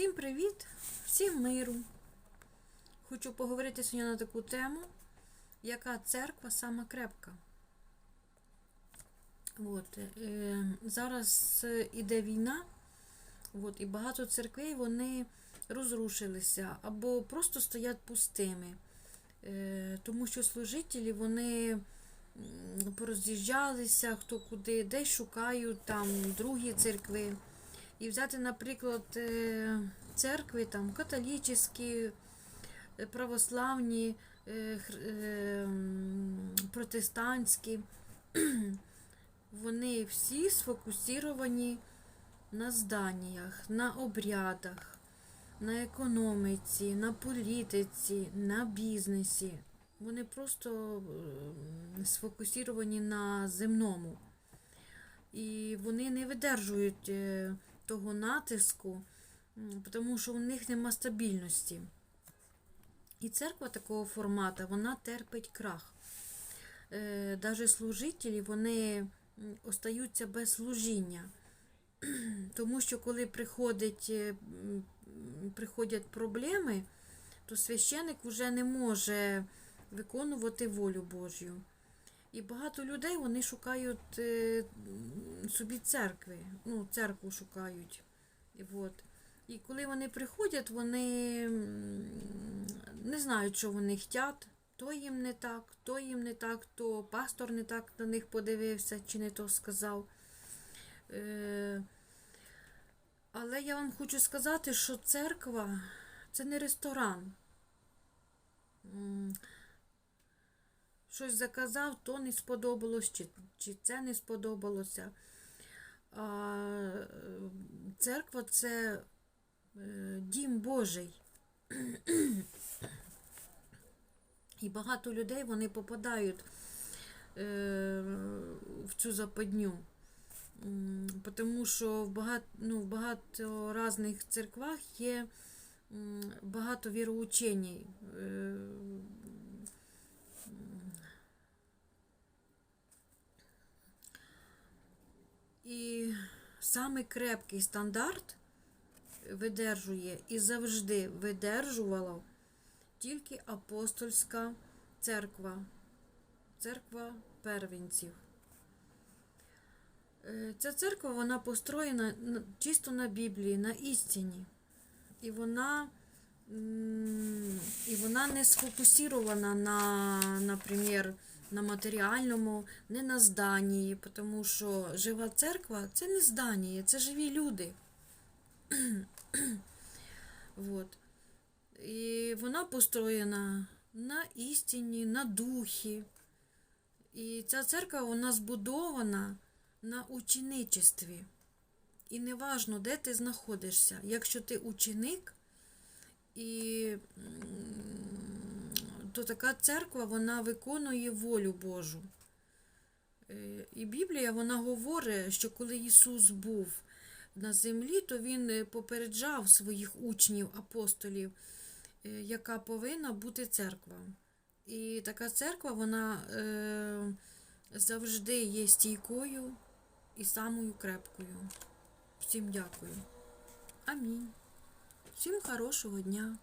Всім привіт, всім миру. Хочу поговорити сьогодні на таку тему, яка церква сама крепка. От, е, зараз іде війна, от, і багато церквей вони розрушилися або просто стоять пустими. Е, тому що служителі вони пороз'їжджалися, хто куди, десь шукають там другі церкви. І взяти, наприклад, е, церкви там католічні, е, православні, е, протестантські, вони всі сфокусовані на зданнях, на обрядах, на економіці, на політиці, на бізнесі. Вони просто сфокусовані на земному. І вони не видержують того натиску, тому що у них нема стабільності. І церква такого формату, вона терпить крах. Е, Даже служителі вони остаються без служіння. Тому що коли приходить, е, приходять проблеми, то священик вже не може виконувати волю Божю. І багато людей вони шукають е, собі церкви, ну, церкву шукають. От. і коли вони приходять, вони не знають, що вони хочуть. То їм не так, то їм не так, то пастор не так на них подивився чи не то сказав. Е, але я вам хочу сказати, що церква це не ресторан. Щось заказав, то не сподобалось, чи, чи це не сподобалося. А, е, церква це е, дім Божий. І багато людей вони попадають е, в цю западню. Тому що в багато, ну, в багато різних церквах є багато віроучень. Е, І саме крепкий стандарт видержує і завжди видержувала тільки апостольська церква, церква первенців. Е, Ця церква вона построєна чисто на Біблії, на істині. І вона, і вона не сфокусована на, наприклад, на матеріальному, не на зданні, тому що жива церква це не здання, це живі люди. вот. І вона построєна на істині, на духі. І ця церква вона збудована на ученичестві. І неважно, де ти знаходишся. Якщо ти ученик, і, то така церква вона виконує волю Божу. Е, І Біблія вона говорить, що коли Ісус був на землі, то Він е, попереджав своїх учнів, апостолів, е, яка повинна бути церква. І така церква, вона завжди є стійкою і самою крепкою. Всім дякую. Амінь. Всім хорошого дня.